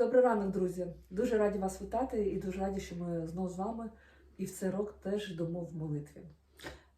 Добрий ранок, друзі! Дуже раді вас вітати і дуже раді, що ми знову з вами і в цей рок теж йдемо в молитві.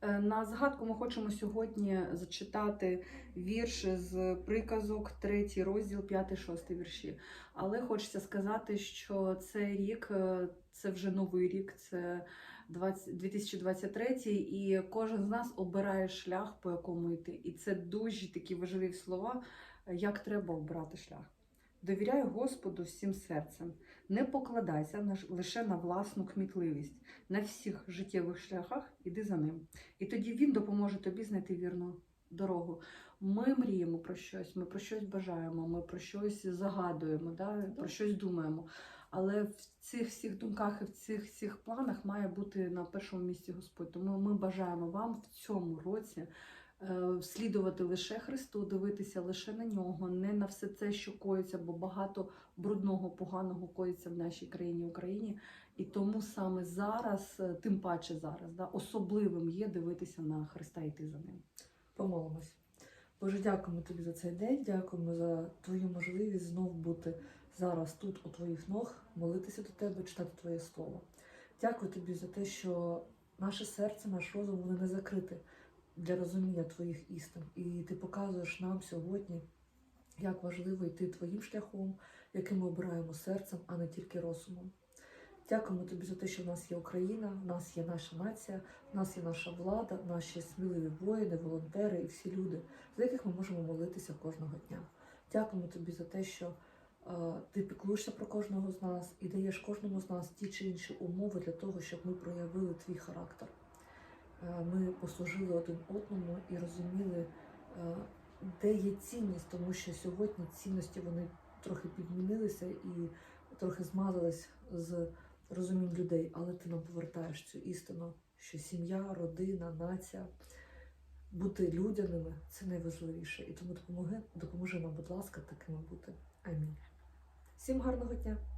Е, На згадку ми хочемо сьогодні зачитати вірш з приказок, третій розділ, 5-6 вірші. Але хочеться сказати, що цей рік е, це вже новий рік, це 20 2023, і кожен з нас обирає шлях, по якому йти. І це дуже такі важливі слова, як треба обрати шлях. Довіряй Господу всім серцем, не покладайся лише на власну кмітливість. На всіх життєвих шляхах іди за ним. І тоді він допоможе тобі знайти вірну дорогу. Ми мріємо про щось, ми про щось бажаємо, ми про щось загадуємо, да? про щось думаємо. Але в цих всіх думках і в цих всіх планах має бути на першому місці Господь. Тому ми бажаємо вам в цьому році слідувати лише Христу, дивитися лише на нього, не на все це, що коїться, бо багато брудного, поганого коїться в нашій країні Україні. І тому саме зараз, е, тим паче зараз, да, особливим є дивитися на Христа і йти за ним. Помолимось. Боже, дякуємо тобі за цей день, дякуємо за твою можливість знов бути зараз тут, у твоїх ног, молитися до тебе, читати твоє слово. Дякую тобі за те, що наше серце, наш розум вони не закрити для розуміння твоїх істин. І ти показуєш нам сьогодні, як важливо йти твоїм шляхом, яким ми обираємо серцем, а не тільки розумом. Дякуємо тобі за те, що в нас є Україна, в нас є наша нація, в нас є наша влада, наші сміливі воїни, волонтери і всі люди, за яких ми можемо молитися кожного дня. Дякуємо тобі за те, що е, ти піклуєшся про кожного з нас і даєш кожному з нас ті чи інші умови для того, щоб ми проявили твій характер. Е, ми послужили один одному і розуміли, е, де є цінність, тому що сьогодні цінності вони трохи підмінилися і трохи змазались з розумінь людей, але ти нам повертаєш цю істину, що сім'я, родина, нація, бути людяними це найважливіше. І тому допомоги, допоможи нам, будь ласка, такими бути. Амінь. Всім гарного дня!